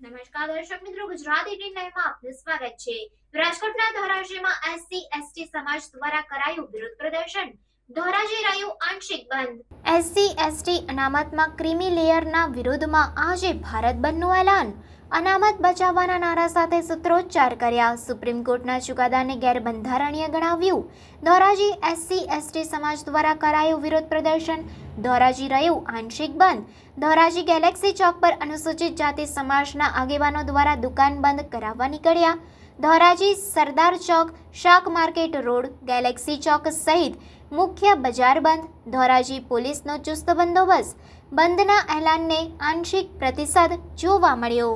નમસ્કાર દર્શક મિત્રો, ગુજરાત એટીન લાઈવમાં આપનું સ્વાગત છે. રાજકોટના ધોરાજીમાં એસસી, એસટી સમાજ દ્વારા કરાયું વિરોધ પ્રદર્શન. ધોરાજી રહ્યું આંશિક બંધ. એસસી, એસટી અનામતમાં ક્રીમી લેયરના વિરોધમાં આજે ભારત બંધનું એલાન. અનામત બચાવવાના નારા સાથે સૂત્રોચ્ચાર કર્યા. સુપ્રીમ કોર્ટના ચુકાદાને ગેરબંધારણીય ગણાવ્યું. ધોરાજી એસસી, એસટી સમાજ દ્વારા કરાયું વિરોધ પ્રદર્શન. ધોરાજી રહ્યું આંશિક બંધ. ધોરાજી ગેલેક્સી ચોક પર અનુસૂચિત જાતિ સમાજના આગેવાનો દ્વારા દુકાન બંધ કરાવવા નીકળ્યા. ધોરાજી સરદાર ચોક, શાક માર્કેટ રોડ, ગેલેક્સી ચોક સહિત મુખ્ય બજાર બંધ. ધોરાજી પોલીસનો ચુસ્ત બંદોબસ્ત. બંધના એલાનને આંશિક પ્રતિસાદ જોવા મળ્યો.